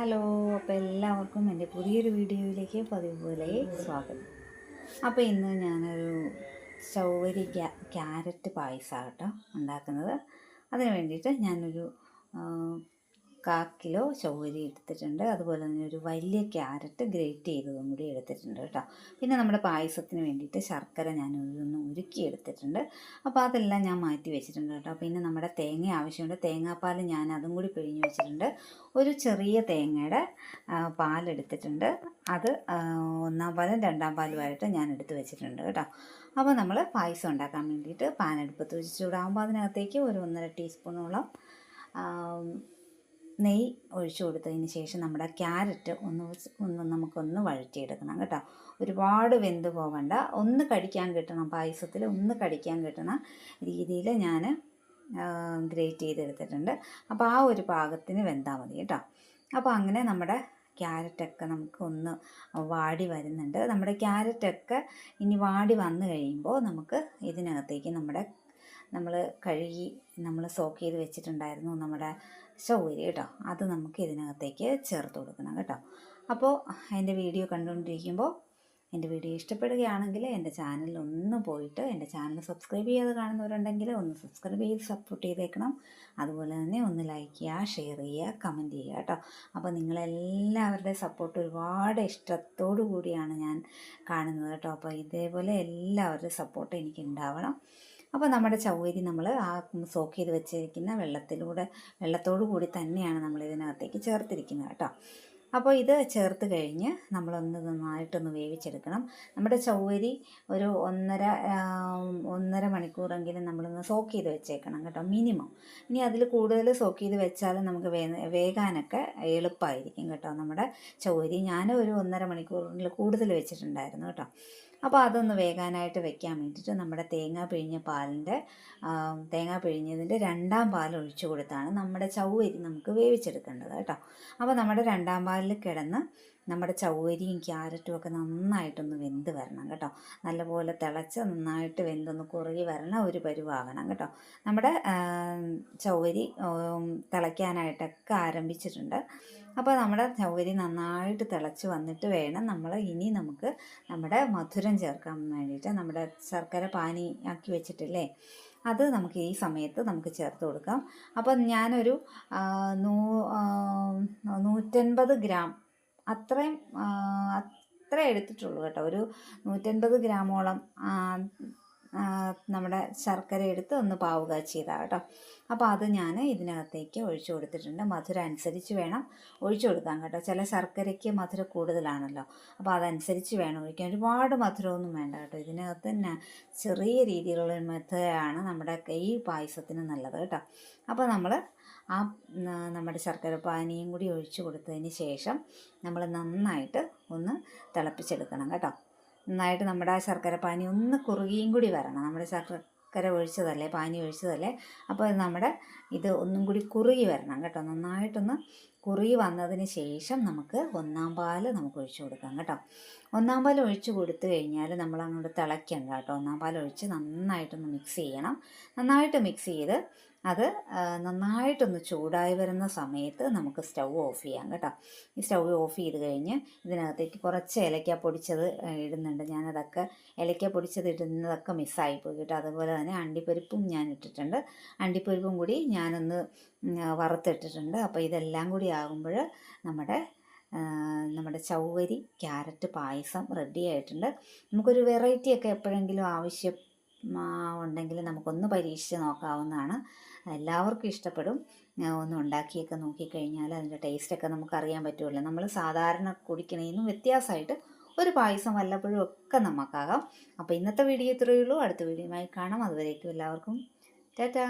Hello അപ്പോൾ എല്ലാവർക്കും എന്റെ പുതിയൊരു വീഡിയോയിലേക്ക് പതിവ് പോലെ സ്വാഗതം. അപ്പോൾ ഇന്ന് ഞാനൊരു ചൗവരി ക്യാ ക്യാരറ്റ് പായസമാണ് കേട്ടോ ഉണ്ടാക്കുന്നത്. അതിന് വേണ്ടിയിട്ട് ഞാനൊരു കാ കിലോ ചൗവരി എടുത്തിട്ടുണ്ട്. അതുപോലെ തന്നെ ഒരു വലിയ ക്യാരറ്റ് ഗ്രേറ്റ് ചെയ്തതും കൂടി എടുത്തിട്ടുണ്ട് കേട്ടോ. പിന്നെ നമ്മുടെ പായസത്തിന് വേണ്ടിയിട്ട് ശർക്കര ഞാൻ ഒന്ന് ഉരുക്കി എടുത്തിട്ടുണ്ട്. അപ്പോൾ അതെല്ലാം ഞാൻ മാറ്റി വെച്ചിട്ടുണ്ട് കേട്ടോ. പിന്നെ നമ്മുടെ തേങ്ങ ആവശ്യമുണ്ട്. തേങ്ങാപ്പാൽ ഞാൻ അതും കൂടി പിഴിഞ്ഞ് വെച്ചിട്ടുണ്ട്. ഒരു ചെറിയ തേങ്ങയുടെ പാലെടുത്തിട്ടുണ്ട് അത് ഒന്നാം പാലും രണ്ടാം പാലുമായിട്ട് ഞാൻ എടുത്ത് വെച്ചിട്ടുണ്ട് കേട്ടോ. അപ്പോൾ നമ്മൾ പായസം ഉണ്ടാക്കാൻ വേണ്ടിയിട്ട് പാൻ അടുപ്പത്ത് വെച്ച് ചൂടാകുമ്പോൾ അതിനകത്തേക്ക് ഒരു ഒന്നര ടീസ്പൂണോളം നെയ്യ് ഒഴിച്ചു കൊടുത്തതിന് ശേഷം നമ്മുടെ ക്യാരറ്റ് ഒന്ന് ഒന്ന് നമുക്കൊന്ന് വഴറ്റിയെടുക്കണം കേട്ടോ. ഒരുപാട് വെന്ത് പോകണ്ട ഒന്ന് കടിക്കാൻ കിട്ടണം പായസത്തിൽ ഒന്ന് കടിക്കാൻ കിട്ടണ രീതിയിൽ ഞാൻ ഗ്രേറ്റ് ചെയ്തെടുത്തിട്ടുണ്ട്. അപ്പോൾ ആ ഒരു പാകത്തിന് വെന്താൽ മതി കേട്ടോ. അപ്പോൾ അങ്ങനെ നമ്മുടെ ക്യാരറ്റൊക്കെ നമുക്ക് ഒന്ന് വാടി വരുന്നുണ്ട്. നമ്മുടെ ക്യാരറ്റൊക്കെ ഇനി വാടി വന്നു കഴിയുമ്പോൾ നമുക്ക് ഇതിനകത്തേക്ക് നമ്മുടെ നമ്മൾ കഴുകി നമ്മൾ സോക്ക് ചെയ്ത് വെച്ചിട്ടുണ്ടായിരുന്നു നമ്മുടെ ചൗരി കേട്ടോ. അത് നമുക്ക് ഇതിനകത്തേക്ക് ചേർത്ത് കൊടുക്കണം കേട്ടോ. അപ്പോൾ എന്റെ വീഡിയോ കണ്ടുകൊണ്ടിരിക്കുമ്പോൾ എന്റെ വീഡിയോ ഇഷ്ടപ്പെടുകയാണെങ്കിൽ എന്റെ ചാനലിൽ ഒന്ന് പോയിട്ട് എന്റെ ചാനൽ സബ്സ്ക്രൈബ് ചെയ്ത് കാണുന്നവരുണ്ടെങ്കിൽ ഒന്ന് സബ്സ്ക്രൈബ് ചെയ്ത് സപ്പോർട്ട് ചെയ്തേക്കണം. അതുപോലെ തന്നെ ഒന്ന് ലൈക്ക് ചെയ്യുക ഷെയർ ചെയ്യുക കമന്റ് ചെയ്യുക കേട്ടോ. അപ്പോൾ നിങ്ങളെല്ലാവരുടെ സപ്പോർട്ട് ഒരുപാട് ഇഷ്ടത്തോടു കൂടിയാണ് ഞാൻ കാണുന്നത് കേട്ടോ. അപ്പോൾ ഇതേപോലെ എല്ലാവരുടെ സപ്പോർട്ട് എനിക്ക് ഉണ്ടാവണം. അപ്പോൾ നമ്മുടെ ചൗവരി നമ്മൾ ആ സോക്ക് ചെയ്ത് വെച്ചിരിക്കുന്ന വെള്ളത്തിലൂടെ വെള്ളത്തോടു കൂടി തന്നെയാണ് നമ്മൾ ഇതിനകത്തേക്ക് ചേർത്തിരിക്കുന്നത് കേട്ടോ. അപ്പോൾ ഇത് ചേർത്ത് കഴിഞ്ഞ് നമ്മളൊന്ന് നന്നായിട്ടൊന്ന് വേവിച്ചെടുക്കണം. നമ്മുടെ ചൗവരി ഒരു ഒന്നര ഒന്നര മണിക്കൂറെങ്കിലും നമ്മളൊന്ന് സോക്ക് ചെയ്ത് വെച്ചേക്കണം കേട്ടോ മിനിമം. ഇനി അതിൽ കൂടുതൽ സോക്ക് ചെയ്ത് വെച്ചാൽ നമുക്ക് വേ വേകാനൊക്കെ എളുപ്പമായിരിക്കും കേട്ടോ. നമ്മുടെ ചൗവരി ഞാൻ ഒരു ഒന്നര മണിക്കൂറിൽ കൂടുതൽ വെച്ചിട്ടുണ്ടായിരുന്നു കേട്ടോ. അപ്പോൾ അതൊന്ന് വേകാനായിട്ട് വെക്കാൻ വേണ്ടിയിട്ട് നമ്മുടെ തേങ്ങ പിഴിഞ്ഞ പാലിന്റെ തേങ്ങ പിഴിഞ്ഞതിന്റെ രണ്ടാം പാൽ ഒഴിച്ചു കൊടുത്താണ് നമ്മുടെ ചവ്വരി നമുക്ക് വേവിച്ചെടുക്കേണ്ടത് കേട്ടോ. അപ്പോൾ നമ്മുടെ രണ്ടാം പാലിൽ കിടന്ന് നമ്മുടെ ചൗവരിയും ക്യാരറ്റും ഒക്കെ നന്നായിട്ടൊന്ന് വെന്ത് വരണം കേട്ടോ. നല്ലപോലെ തിളച്ച് നന്നായിട്ട് വെന്തൊന്ന് കുറുകി വരണ ഒരു പരുവാകണം കേട്ടോ. നമ്മുടെ ചൗരി തിളയ്ക്കാനായിട്ടൊക്കെ ആരംഭിച്ചിട്ടുണ്ട്. അപ്പോൾ നമ്മുടെ ചൗവരി നന്നായിട്ട് തിളച്ച് വന്നിട്ട് വേണം നമ്മൾ ഇനി നമുക്ക് നമ്മുടെ മധുരം ചേർക്കാൻ വേണ്ടിയിട്ട് നമ്മുടെ ശർക്കര പാനി ആക്കി വെച്ചിട്ടില്ലേ? അത് നമുക്ക് ഈ സമയത്ത് നമുക്ക് ചേർത്ത് കൊടുക്കാം. അപ്പം ഞാനൊരു നൂ നൂറ്റൻപത് ഗ്രാം അത്രയും അത്രേ എടുത്തിട്ടുള്ളൂ കേട്ടോ. ഒരു നൂറ്റൻപത് ഗ്രാമോളം നമ്മുടെ ശർക്കര എടുത്ത് ഒന്ന് പാവ് കാച്ചിയതാണ് കേട്ടോ. അപ്പോൾ അത് ഞാൻ ഇതിനകത്തേക്ക് ഒഴിച്ചു കൊടുത്തിട്ടുണ്ട്. മധുരം അനുസരിച്ച് വേണം ഒഴിച്ചു കൊടുക്കാൻ കേട്ടോ. ചില ശർക്കരയ്ക്ക് മധുരം കൂടുതലാണല്ലോ. അപ്പോൾ അതനുസരിച്ച് വേണം ഒഴിക്കാൻ. ഒരുപാട് മധുരമൊന്നും വേണ്ട കേട്ടോ. ഇതിനകത്ത് തന്നെ ചെറിയ രീതിയിലുള്ള മെത്തേഡാണ് നമ്മുടെ ഈ പായസത്തിന് നല്ലത് കേട്ടോ. അപ്പോൾ നമ്മൾ ആ നമ്മുടെ ശർക്കര പാനിയും കൂടി ഒഴിച്ച് കൊടുത്തതിന് ശേഷം നമ്മൾ നന്നായിട്ട് ഒന്ന് തിളപ്പിച്ചെടുക്കണം കേട്ടോ. നന്നായിട്ട് നമ്മുടെ ആ ശർക്കര പാനി ഒന്ന് കുറുകിയും കൂടി വരണം. നമ്മുടെ ശർക്കര ഒഴിച്ചതല്ലേ പാനി ഒഴിച്ചതല്ലേ അപ്പോൾ നമ്മുടെ ഇത് ഒന്നും കൂടി കുറുകി വരണം കേട്ടോ. നന്നായിട്ടൊന്ന് കുറുകി വന്നതിന് ശേഷം നമുക്ക് ഒന്നാം പാൽ നമുക്ക് ഒഴിച്ചു കൊടുക്കാം കേട്ടോ. ഒന്നാം പാൽ ഒഴിച്ച് കൊടുത്തു കഴിഞ്ഞാൽ നമ്മൾ അങ്ങോട്ട് തിളയ്ക്കണ്ട കേട്ടോ. ഒന്നാം പാൽ ഒഴിച്ച് നന്നായിട്ടൊന്ന് മിക്സ് ചെയ്യണം. നന്നായിട്ട് മിക്സ് ചെയ്ത് അത് നന്നായിട്ടൊന്ന് ചൂടായി വരുന്ന സമയത്ത് നമുക്ക് സ്റ്റൗ ഓഫ് ചെയ്യാം കേട്ടോ. ഈ സ്റ്റൗ ഓഫ് ചെയ്ത് കഴിഞ്ഞ് ഇതിനകത്തേക്ക് കുറച്ച് ഏലക്ക പൊടിച്ചത് ഇടുന്നുണ്ട്. ഞാനതൊക്കെ ഏലക്ക പൊടിച്ചത് ഇടുന്നതൊക്കെ മിസ്സായിപ്പോയി കേട്ടോ. അതുപോലെ തന്നെ അണ്ടിപ്പരിപ്പും ഞാൻ ഇട്ടിട്ടുണ്ട്. അണ്ടിപ്പരിപ്പും കൂടി ഞാനൊന്ന് വറുത്തിട്ടിട്ടുണ്ട്. അപ്പോൾ ഇതെല്ലാം കൂടി ആകുമ്പോൾ നമ്മുടെ നമ്മുടെ ചൗവരി ക്യാരറ്റ് പായസം റെഡി ആയിട്ടുണ്ട്. നമുക്കൊരു വെറൈറ്റി ഒക്കെ എപ്പോഴെങ്കിലും ആവശ്യം ഉണ്ടെങ്കിൽ നമുക്കൊന്ന് പരീക്ഷിച്ച് നോക്കാവുന്നതാണ്. എല്ലാവർക്കും ഇഷ്ടപ്പെടും. ഒന്ന് ഉണ്ടാക്കിയൊക്കെ നോക്കിക്കഴിഞ്ഞാൽ അതിന്റെ ടേസ്റ്റൊക്കെ നമുക്ക് അറിയാൻ പറ്റുമല്ലോ നമ്മൾ സാധാരണ കുടിക്കണേന്നും വ്യത്യാസമായിട്ട് ഒരു പായസം വല്ലപ്പോഴും ഒക്കെ നമുക്കാകാം. അപ്പോൾ ഇന്നത്തെ വീഡിയോ ഇത്രയേ ഉള്ളൂ. അടുത്ത വീഡിയോയുമായി കാണാം. അതുവരേക്കും എല്ലാവർക്കും ടാറ്റാ!